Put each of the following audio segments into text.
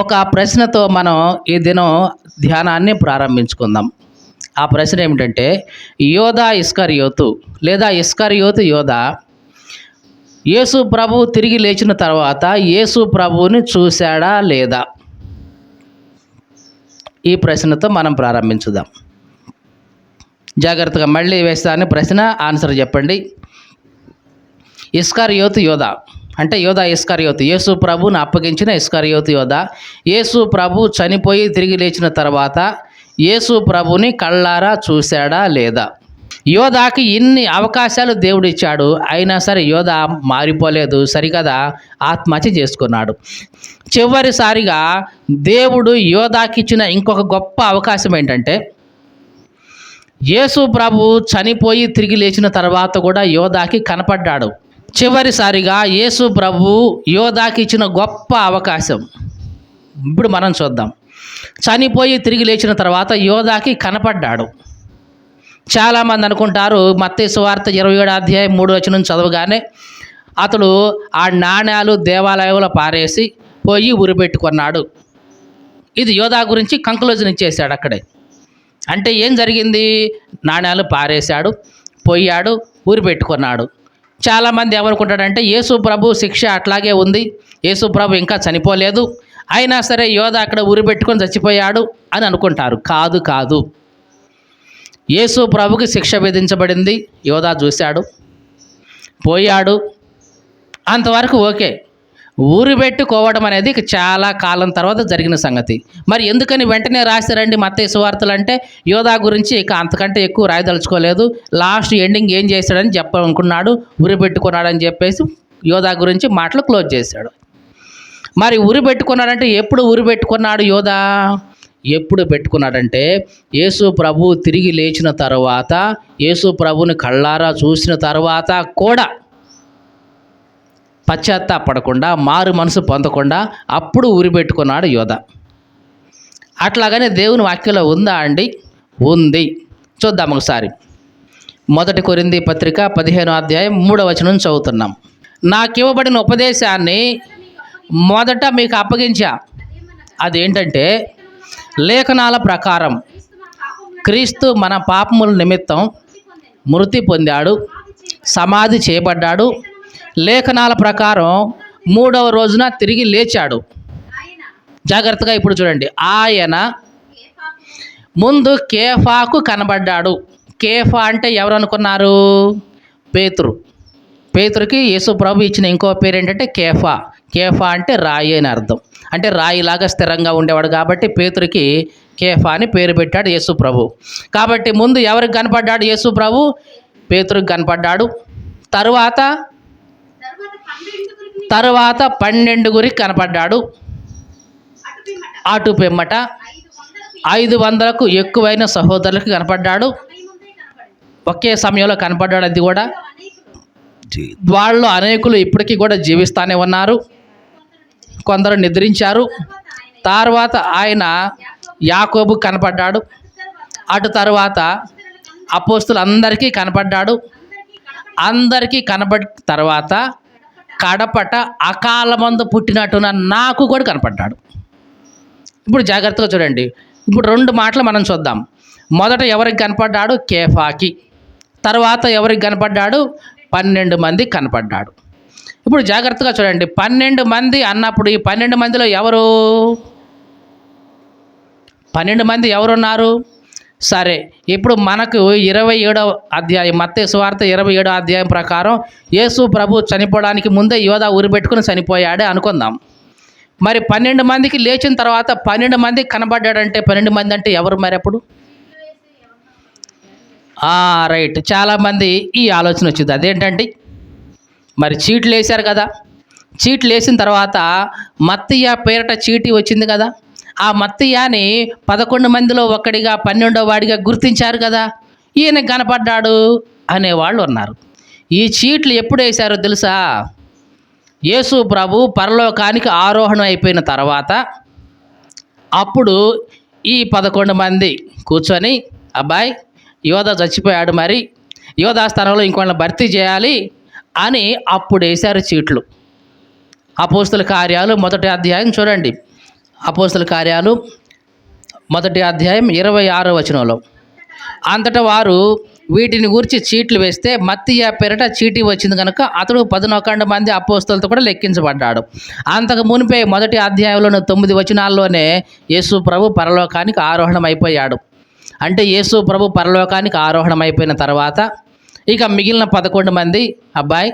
ఒక ప్రశ్నతో మనం ఈ దినం ధ్యానాన్ని ప్రారంభించుకుందాం. ఆ ప్రశ్న ఏమిటంటే యోధా ఇస్కరియోతు లేదా ఇస్కరియోతు యోధా యేసు ప్రభు తిరిగి లేచిన తర్వాత యేసు ప్రభువుని చూశాడా లేదా? ఈ ప్రశ్నతో మనం ప్రారంభించుదాం. జాగ్రత్తగా మళ్ళీ వేస్తాను. ప్రశ్న ఆన్సర్ చెప్పండి. ఇస్కారియోతు యోధా. అంటే యోధ ఇస్కారియోతు. యేసు ప్రభుని అప్పగించిన ఇస్కారియోతు యోధ. యేసు ప్రభు చనిపోయి తిరిగి లేచిన తర్వాత యేసు ప్రభుని కళ్ళారా చూశాడా లేదా? యోధాకి ఇన్ని అవకాశాలు దేవుడిచ్చాడు. అయినా సరే యోధ మారిపోలేదు. సరికదా ఆత్మహత్య చేసుకున్నాడు. చివరిసారిగా దేవుడు యోధాకి ఇచ్చిన ఇంకొక గొప్ప అవకాశం ఏంటంటే యేసు ప్రభు చనిపోయి తిరిగి లేచిన తర్వాత కూడా యోధాకి కనపడ్డాడు. చివరిసారిగా యేసు ప్రభు యోధాకి ఇచ్చిన గొప్ప అవకాశం. ఇప్పుడు మనం చూద్దాం. చనిపోయి తిరిగి లేచిన తర్వాత యోధాకి కనపడ్డాడు. చాలామంది అనుకుంటారు మత్తే సువార్త ఇరవై ఏడు అధ్యాయం మూడు వచనం చదవగానే అతడు ఆ నాణ్యాలు దేవాలయంలో పారేసి పోయి ఉరిపెట్టుకున్నాడు ఇది యోధా గురించి కంక్లూజన్ ఇచ్చేసాడు అక్కడే. అంటే ఏం జరిగింది? నాణ్యాలు పారేశాడు పోయాడు ఊరి పెట్టుకున్నాడు. చాలామంది ఏమనుకుంటాడంటే యేసు ప్రభు శిక్ష అట్లాగే ఉంది. యేసు ప్రభు ఇంకా చనిపోలేదు. అయినా సరే యోధ అక్కడ ఊరి పెట్టుకొని చచ్చిపోయాడు అని అనుకుంటారు. కాదు కాదు. యేసు ప్రభుకి శిక్ష విధించబడింది. యోధా చూశాడు. పోయాడు. అంతవరకు ఓకే. ఊరు పెట్టుకోవడం అనేది చాలా కాలం తర్వాత జరిగిన సంగతి. మరి ఎందుకని వెంటనే రాశారండి మత్తయి సువార్తలు అంటే? యోధా గురించి ఇక అంతకంటే ఎక్కువ రాయదలుచుకోలేదు. లాస్ట్ ఎండింగ్ ఏం చేశాడని చెప్పాలనుకున్నాడు ఊరి పెట్టుకున్నాడని చెప్పేసి యోధా గురించి మాటలు క్లోజ్ చేశాడు. మరి ఊరి పెట్టుకున్నాడంటే ఎప్పుడు ఊరి పెట్టుకున్నాడు యోధా? ఎప్పుడు పెట్టుకున్నాడంటే యేసు ప్రభు తిరిగి లేచిన తర్వాత యేసు ప్రభుని కళ్ళారా చూసిన తర్వాత కూడా పశ్చాత్తాపడకుండా మారు మనసు పొందకుండా అప్పుడు ఉరి పెట్టుకున్నాడు యోధ. అట్లాగనే దేవుని వాక్యంలో ఉందా అండి? ఉంది. చూద్దాం ఒకసారి. మొదటి కొరింది పత్రిక పదిహేను అధ్యాయం మూడవ వచనం చదువుతున్నాం. నాకు ఇవ్వబడిన ఉపదేశాన్ని మొదట మీకు అప్పగించా. అదేంటంటే లేఖనాల ప్రకారం క్రీస్తు మన పాపముల నిమిత్తం మృతి పొందాడు సమాధి చేయబడ్డాడు లేఖనాల ప్రకారం మూడవ రోజున తిరిగి లేచాడు. జాగ్రత్తగా ఇప్పుడు చూడండి. ఆయన ముందు కేఫాకు కనబడ్డాడు. కేఫా అంటే ఎవరు అనుకున్నారు? పేతురు. పేతురుకి యేసు ప్రభు ఇచ్చిన ఇంకో పేరు ఏంటంటే కేఫా. కేఫా అంటే రాయి అని అర్థం. అంటే రాయిలాగా స్థిరంగా ఉండేవాడు కాబట్టి పేతురికి కేఫా అని పేరు పెట్టాడు యేసు ప్రభు. కాబట్టి ముందు ఎవరికి కనపడ్డాడు యేసు ప్రభు? పేతురికి కనపడ్డాడు. తరువాత తరువాత పన్నెండుగురికి కనపడ్డాడు. అటు పిమ్మట ఐదు వందలకు ఎక్కువైన సహోదరులకు కనపడ్డాడు. ఒకే సమయంలో కనపడ్డాడు అది కూడా. వాళ్ళు అనేకులు ఇప్పటికీ కూడా జీవిస్తానే ఉన్నారు. కొందరు నిద్రించారు. తర్వాత ఆయన యాకోబు కనపడ్డాడు. అటు తర్వాత అపోస్తులు అందరికీ కనపడ్డాడు. అందరికీ కనపడి తర్వాత కడపట అకాలమందు పుట్టినట్టున నాకు కూడా కనపడ్డాడు. ఇప్పుడు జాగ్రత్తగా చూడండి. ఇప్పుడు రెండు మాటలు మనం చూద్దాం. మొదట ఎవరికి కనపడ్డాడు? కేఫాకి. తర్వాత ఎవరికి కనపడ్డాడు? పన్నెండు మంది కనపడ్డాడు. ఇప్పుడు జాగ్రత్తగా చూడండి. పన్నెండు మంది అన్నప్పుడు ఈ పన్నెండు మందిలో ఎవరు? పన్నెండు మంది ఎవరున్నారు? సరే ఇప్పుడు మనకు ఇరవై ఏడవ అధ్యాయం మత్తే సువార్త ఇరవై ఏడవ అధ్యాయం ప్రకారం యేసు ప్రభు చనిపోవడానికి ముందే యోధా ఊరి పెట్టుకుని చనిపోయాడే అనుకుందాం. మరి పన్నెండు మందికి లేచిన తర్వాత పన్నెండు మందికి కనబడ్డాడంటే పన్నెండు మంది అంటే ఎవరు మరి అప్పుడు? రైట్. చాలామంది ఈ ఆలోచన వచ్చింది. అదేంటండి? మరి చీట్లు వేశారు కదా. చీట్లు వేసిన తర్వాత మత్తయ్య పేరట చీటీ వచ్చింది కదా. ఆ మత్తయ్యని పదకొండు మందిలో ఒక్కడిగా పన్నెండో వాడిగా గుర్తించారు కదా. ఈయన కనపడ్డాడు అనేవాళ్ళు ఉన్నారు. ఈ చీట్లు ఎప్పుడు వేశారో తెలుసా? యేసు ప్రభు పరలోకానికి ఆరోహణం అయిపోయిన తర్వాత అప్పుడు ఈ పదకొండు మంది కూర్చొని అబ్బాయి యోధ చచ్చిపోయాడు మరి యోధ స్థానంలో ఇంకొకళ్ళని భర్తీ చేయాలి అని అప్పుడు వేశారు చీట్లు. అపోస్తుల కార్యాలు మొదటి అధ్యాయం చూడండి. అపోస్తుల కార్యాలు మొదటి అధ్యాయం ఇరవై ఆరో వచనంలో. అంతటా వారు వీటిని గురించి చీట్లు వేస్తే మత్తియ పెరట చీటీ వచ్చింది కనుక అతడు పదినొకండు మంది అపోస్తులతో కూడా లెక్కించబడ్డాడు. అంతకు మునిపే మొదటి అధ్యాయంలోని తొమ్మిది వచనాల్లోనే యేసు ప్రభు పరలోకానికి ఆరోహణం అయిపోయాడు అంటే యేసు ప్రభు పరలోకానికి ఆరోహణం అయిపోయిన తర్వాత ఇక మిగిలిన పదకొండు మంది అబ్బాయి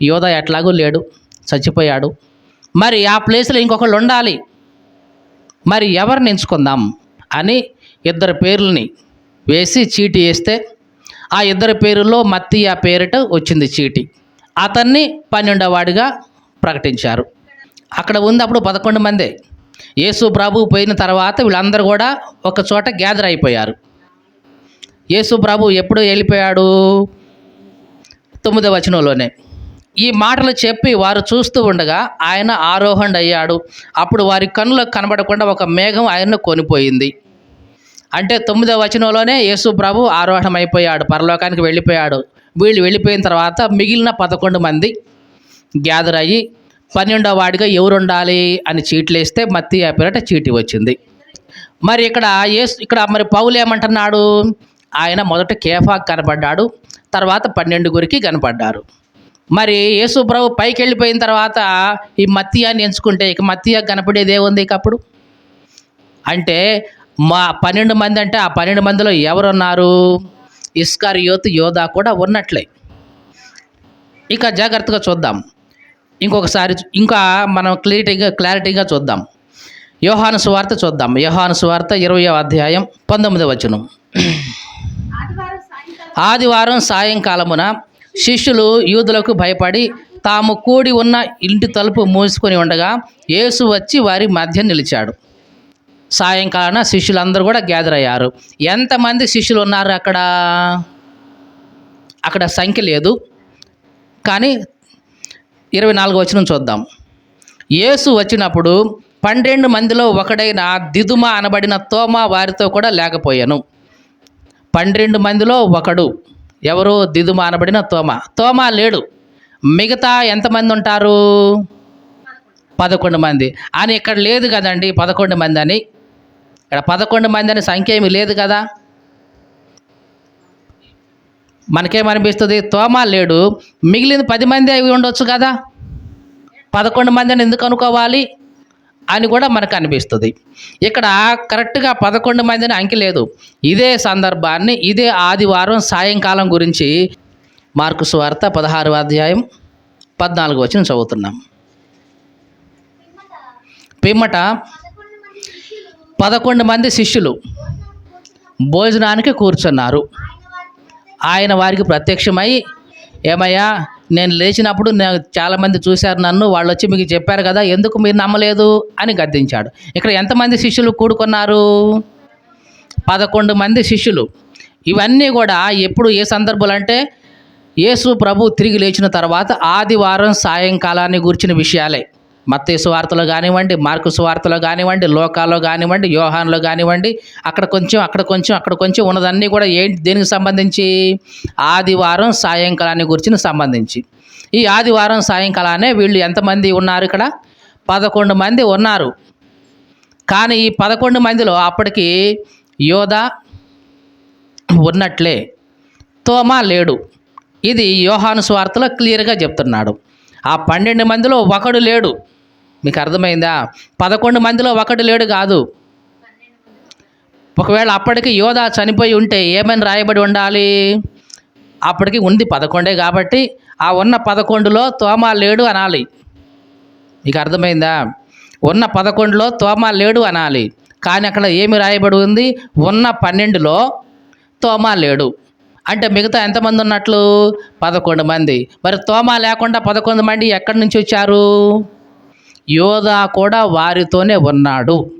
యోధ ఎట్లాగూ లేడు చచ్చిపోయాడు. మరి ఆ ప్లేస్లో ఇంకొకళ్ళు ఉండాలి. మరి ఎవరిని ఎంచుకుందాం అని ఇద్దరు పేర్లని వేసి చీటీ వేస్తే ఆ ఇద్దరి పేరుల్లో మత్తియా పేరిట వచ్చింది చీటీ. అతన్ని పన్నెండవవాడిగా ప్రకటించారు. అక్కడ ఉంది అప్పుడు పదకొండు మందే. యేసు ప్రభు పోయిన తర్వాత వీళ్ళందరూ కూడా ఒక చోట గ్యాదర్ అయిపోయారు. యేసు ప్రభు ఎప్పుడు వెళ్ళిపోయాడు? తొమ్మిదవ వచనంలోనే. ఈ మాటలు చెప్పి వారు చూస్తూ ఉండగా ఆయన ఆరోహణ అయ్యాడు అప్పుడు వారి కన్నులకు కనబడకుండా ఒక మేఘం ఆయన్ను కొనిపోయింది అంటే తొమ్మిదవ వచనంలోనే యేసు ప్రభు ఆరోహణం అయిపోయాడు పరలోకానికి వెళ్ళిపోయాడు. వీళ్ళు వెళ్ళిపోయిన తర్వాత మిగిలిన పదకొండు మంది గ్యాదర్ అయ్యి పన్నెండవ వాడిగా ఎవరు ఉండాలి అని చీట్లు వేస్తే మత్తి పేరట చీటి వచ్చింది. మరి ఇక్కడ యేసు ఇక్కడ మరి పౌలు ఏమంటున్నాడు? ఆయన మొదట కేఫాకు కనపడ్డాడు తర్వాత పన్నెండుగురికి కనపడ్డారు మరి యేసు ప్రభు పైకి వెళ్ళిపోయిన తర్వాత ఈ మత్తియాన్ని ఎంచుకుంటే ఇక మత్తియా కనపడేది ఏముంది ఇక అప్పుడు? అంటే మా పన్నెండు మంది అంటే ఆ పన్నెండు మందిలో ఎవరున్నారు? ఇస్కార్ యోత్ యోధా కూడా ఉన్నట్లే. ఇక జాగ్రత్తగా చూద్దాం. ఇంకొకసారి ఇంకా మనం క్లారిటీగా క్లారిటీగా చూద్దాం. యోహాను సువార్త చూద్దాం. యోహాను సువార్త ఇరవై అధ్యాయం పంతొమ్మిది వచనం. ఆదివారం సాయంకాలమున శిష్యులు యూదులకు భయపడి తాము కూడి ఉన్న ఇంటి తలుపు మూసుకొని ఉండగా యేసు వచ్చి వారి మధ్య నిలిచాడు. సాయంకాలం శిష్యులందరూ కూడా గ్యాదర్ అయ్యారు. ఎంతమంది శిష్యులు ఉన్నారు అక్కడ? అక్కడ సంఖ్య లేదు. కానీ ఇరవై నాలుగు వచనం చూద్దాం. యేసు వచ్చినప్పుడు పన్నెండు మందిలో ఒకడైన దిదుమ అనబడిన తోమ వారితో కూడా లేకపోయాను. పన్నెండు మందిలో ఒకడు ఎవరు దిదుమ మానబడిన తోమ. తోమ లేడు. మిగతా ఎంతమంది ఉంటారు? పదకొండు మంది. అని ఇక్కడ లేదు కదండి పదకొండు మంది అని. ఇక్కడ పదకొండు మంది అని సంఖ్య ఏమి లేదు కదా? మనకేమనిపిస్తుంది తోమ లేడు. మిగిలిన పది మంది అవి ఉండొచ్చు కదా? పదకొండు మంది అని ఎందుకు అనుకోవాలి? అని కూడా మనకు అనిపిస్తుంది. ఇక్కడ కరెక్ట్గా పదకొండు మందిని అంకి లేదు ఇదే సందర్భాన్ని ఇదే ఆదివారం సాయంకాలం గురించి మార్కు స్వార్త పదహారు అధ్యాయం పద్నాలుగు వచ్చిన చదువుతున్నాం. పిమ్మట పదకొండు మంది శిష్యులు భోజనానికి కూర్చున్నారు. ఆయన వారికి ప్రత్యక్షమై ఏమయ్యా? నేను లేచినప్పుడు నేను చాలామంది చూశారు నన్ను వాళ్ళు వచ్చి మీకు చెప్పారు కదా ఎందుకు మీరు నమ్మలేదు అని గద్దించాడు. ఇక్కడ ఎంతమంది శిష్యులు కూడుకున్నారు? పదకొండు మంది శిష్యులు. ఇవన్నీ కూడా ఎప్పుడు ఏ సందర్భాలు అంటే యేసు ప్రభు తిరిగి లేచిన తర్వాత ఆదివారం సాయంకాలాన్ని గురించిన విషయాలే. మత్తయి సువార్తలో కానివ్వండి మార్కు సువార్తలో కానివ్వండి లోకాల్లో కానివ్వండి యోహాన్లో కానివ్వండి అక్కడ కొంచెం అక్కడ కొంచెం అక్కడ కొంచెం ఉన్నదన్నీ కూడా ఏంటి దేనికి సంబంధించి? ఆదివారం సాయంకాలాన్ని గురించి సంబంధించి. ఈ ఆదివారం సాయంకాలానే వీళ్ళు ఎంతమంది ఉన్నారు ఇక్కడ? పదకొండు మంది ఉన్నారు. కానీ ఈ పదకొండు మందిలో అప్పటికి యోధ ఉన్నట్లే. తోమా లేడు. ఇది యోహాను స్వార్థలో క్లియర్గా చెప్తున్నాడు. ఆ పన్నెండు మందిలో ఒకడు లేడు. మీకు అర్థమైందా? పదకొండు మందిలో ఒకడు లేడు కాదు. ఒకవేళ అప్పటికి యోధ చనిపోయి ఉంటే ఏమని రాయబడి ఉండాలి? అప్పటికి ఉంది పదకొండే కాబట్టి ఆ ఉన్న పదకొండులో తోమా లేడు అనాలి. మీకు అర్థమైందా? ఉన్న పదకొండులో తోమా లేడు అనాలి. కానీ అక్కడ ఏమి రాయబడి ఉంది? ఉన్న పన్నెండులో తోమా లేడు. అంటే మిగతా ఎంతమంది ఉన్నట్లు? పదకొండు మంది. మరి తోమా లేకుండా పదకొండు మంది ఎక్కడి నుంచి వచ్చారు? యోధా కూడా వారితోనే ఉన్నాడు.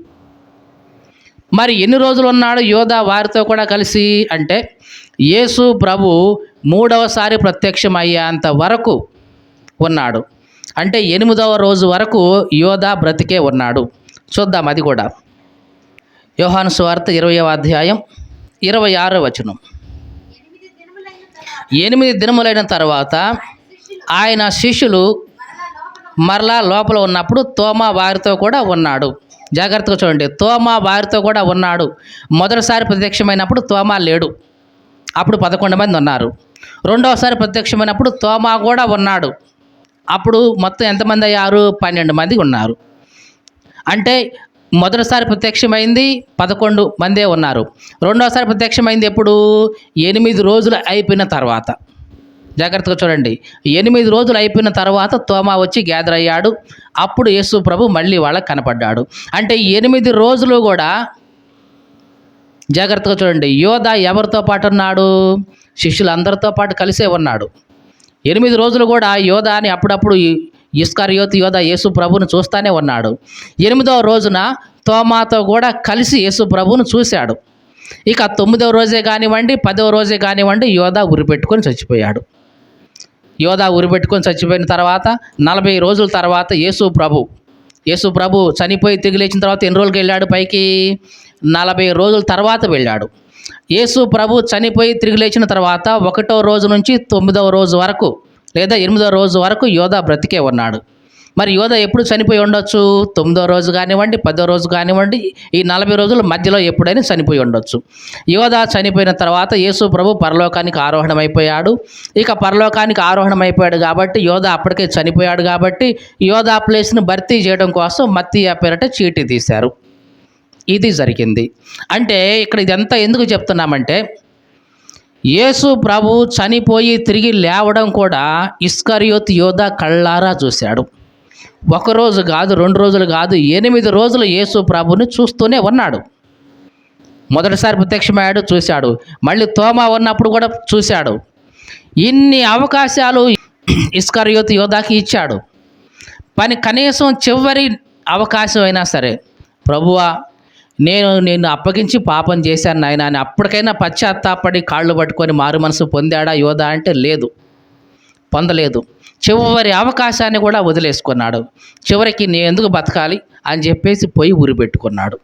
మరి ఎన్ని రోజులు ఉన్నాడు యోధా వారితో కూడా కలిసి? అంటే యేసు ప్రభు మూడవసారి ప్రత్యక్షమయ్యేంత వరకు ఉన్నాడు. అంటే ఎనిమిదవ రోజు వరకు యోధా బ్రతికే ఉన్నాడు. చూద్దాం అది కూడా. యోహాను స్వార్త ఇరవయవ అధ్యాయం ఇరవై ఆరో వచనం. ఎనిమిది దినములైన తర్వాత ఆయన శిష్యులు మరలా లోపల ఉన్నప్పుడు తోమా వారితో కూడా ఉన్నాడు. జాగ్రత్తగా చూడండి. తోమా వారితో కూడా ఉన్నాడు. మొదటిసారి ప్రత్యక్షమైనప్పుడు తోమా లేడు. అప్పుడు పదకొండు మంది ఉన్నారు. రెండవసారి ప్రత్యక్షమైనప్పుడు తోమా కూడా ఉన్నాడు. అప్పుడు మొత్తం ఎంతమంది అయ్యారు? పన్నెండు మంది ఉన్నారు. అంటే మొదటిసారి ప్రత్యక్షమైంది పదకొండు మందే ఉన్నారు. రెండోసారి ప్రత్యక్షమైంది ఎప్పుడు? ఎనిమిది రోజులు అయిపోయిన తర్వాత. జాగ్రత్తగా చూడండి. ఎనిమిది రోజులు అయిపోయిన తర్వాత తోమా వచ్చి గ్యాదర్ అయ్యాడు. అప్పుడు యేసు ప్రభు మళ్ళీ వాళ్ళకి కనపడ్డాడు. అంటే ఎనిమిది రోజులు కూడా జాగ్రత్తగా చూడండి. యోధ ఎవరితో పాటు ఉన్నాడు? శిష్యులందరితో పాటు కలిసే ఉన్నాడు. ఎనిమిది రోజులు కూడా యోధ అని అప్పుడప్పుడు ఇస్కారియోత్ యోధ యేసు ప్రభువును చూస్తానే ఉన్నాడు. ఎనిమిదవ రోజున తోమాతో కూడా కలిసి యేసు ప్రభువును చూశాడు. ఇక తొమ్మిదవ రోజే కానివ్వండి పదవ రోజే కానివ్వండి యోధ ఉరిపెట్టుకొని చచ్చిపోయాడు. యోధ ఉరిపెట్టుకొని చచ్చిపోయిన తర్వాత నలభై రోజుల తర్వాత యేసు ప్రభు యేసు ప్రభు చనిపోయి తిరిగి లేచిన తర్వాత ఎన్ని రోజులకి వెళ్ళాడు పైకి? నలభై రోజుల తర్వాత వెళ్ళాడు. యేసు ప్రభు చనిపోయి తిరిగి లేచిన తర్వాత ఒకటో రోజు నుంచి తొమ్మిదవ రోజు వరకు లేదా ఎనిమిదవ రోజు వరకు యోధ బ్రతికే ఉన్నాడు. మరి యోధ ఎప్పుడు చనిపోయి ఉండొచ్చు? తొమ్మిదో రోజు కానివ్వండి పదో రోజు కానివ్వండి ఈ నలభై రోజుల మధ్యలో ఎప్పుడైనా చనిపోయి ఉండొచ్చు. యోధ చనిపోయిన తర్వాత యేసు ప్రభు పరలోకానికి ఆరోహణమైపోయాడు. ఇక పరలోకానికి ఆరోహణమైపోయాడు కాబట్టి యోధ అప్పటికే చనిపోయాడు కాబట్టి యోధ ప్లేస్ను భర్తీ చేయడం కోసం మత్తి పేరట చీటీ తీశారు. ఇది జరిగింది. అంటే ఇక్కడ ఇదంతా ఎందుకు చెప్తున్నామంటే యేసు ప్రభు చనిపోయి తిరిగి లేవడం కూడా ఇస్కరియోత్ యోధ కళ్ళారా చూశాడు. ఒక రోజు కాదు రెండు రోజులు కాదు ఎనిమిది రోజులు యేసు ప్రభుని చూస్తూనే ఉన్నాడు. మొదటిసారి ప్రత్యక్షమయ్యాడు చూశాడు. మళ్ళీ తోమా ఉన్నప్పుడు కూడా చూశాడు. ఇన్ని అవకాశాలు ఇస్కరియోత్ యోధాకి ఇచ్చాడు. పని కనీసం చివరి అవకాశం అయినా సరే ప్రభువా నేను నిన్ను అప్పగించి పాపం చేశాను నాయన అని అప్పటికైనా పశ్చాత్తాపడి కాళ్ళు పట్టుకొని మారు మనసు పొందాడా యోధ అంటే లేదు పొందలేదు. చివరి అవకాశాన్ని కూడా వదిలేసుకున్నాడు. చివరికి నేను ఎందుకు బతకాలి? అని చెప్పేసి పోయి ఊరి పెట్టుకున్నాడు.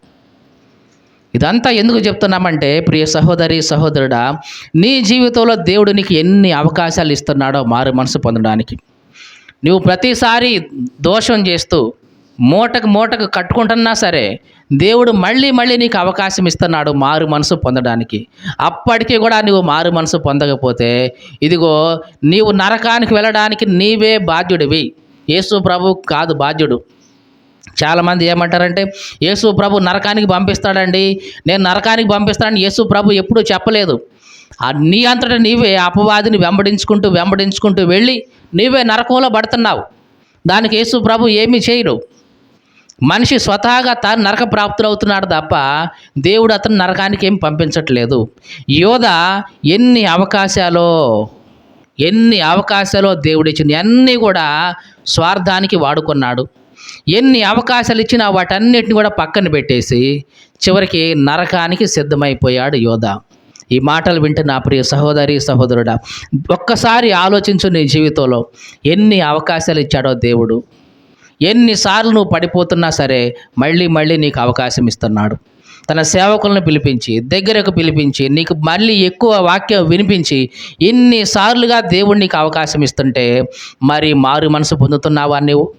ఇదంతా ఎందుకు చెప్తున్నామంటే ప్రియ సహోదరి సహోదరుడా నీ జీవితంలో దేవుడు నీకు ఎన్ని అవకాశాలు ఇస్తున్నాడో మారు మనసు పొందడానికి. నువ్వు ప్రతిసారి దోషం చేస్తూ మూటకు మూటకు కట్టుకుంటున్నా సరే దేవుడు మళ్ళీ మళ్ళీ నీకు అవకాశం ఇస్తున్నాడు మారు మనసు పొందడానికి. అప్పటికీ కూడా నువ్వు మారు మనసు పొందకపోతే ఇదిగో నీవు నరకానికి వెళ్ళడానికి నీవే బాధ్యుడివి. యేసు ప్రభు కాదు బాధ్యుడు. చాలామంది ఏమంటారంటే యేసు ప్రభు నరకానికి పంపిస్తాడండి నేను నరకానికి పంపిస్తానని యేసు ప్రభు ఎప్పుడూ చెప్పలేదు. ఆ నీ అంతటా నీవే అపవాదిని వెంబడించుకుంటూ వెంబడించుకుంటూ వెళ్ళి నీవే నరకంలో పడుతున్నావు. దానికి యేసు ప్రభు ఏమీ చేయడు. మనిషి స్వతహాగా తాను నరక ప్రాప్తులవుతున్నాడు తప్ప దేవుడు అతను నరకానికి ఏం పంపించట్లేదు. యోధ ఎన్ని అవకాశాలో ఎన్ని అవకాశాలో దేవుడు ఇచ్చింది అన్నీ కూడా స్వార్థానికి వాడుకున్నాడు. ఎన్ని అవకాశాలు ఇచ్చినా వాటన్నిటిని కూడా పక్కన పెట్టేసి చివరికి నరకానికి సిద్ధమైపోయాడు యోధ. ఈ మాటలు వింటే నా ప్రియ సహోదరి సహోదరుడా ఒక్కసారి ఆలోచించు నీ జీవితంలో ఎన్ని అవకాశాలు ఇచ్చాడో దేవుడు. ఎన్నిసార్లు నువ్వు పడిపోతున్నా సరే మళ్ళీ మళ్ళీ నీకు అవకాశం ఇస్తున్నాడు. తన సేవకులను పిలిపించి దగ్గరకు పిలిపించి నీకు మళ్ళీ ఎక్కువ వాక్యం వినిపించి ఇన్నిసార్లుగా దేవుడు నీకు అవకాశం ఇస్తుంటే మరి మారు మనసు పొందుతున్నావా నీవు?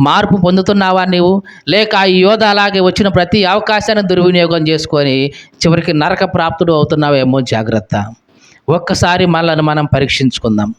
మార్పు పొందుతున్నావా నీవు? లేక ఈ యోధ అలాగే వచ్చిన ప్రతి అవకాశాన్ని దుర్వినియోగం చేసుకొని చివరికి నరక ప్రాప్తుడు అవుతున్నావేమో జాగ్రత్త. ఒక్కసారి మనల్ని మనం పరీక్షించుకుందాం.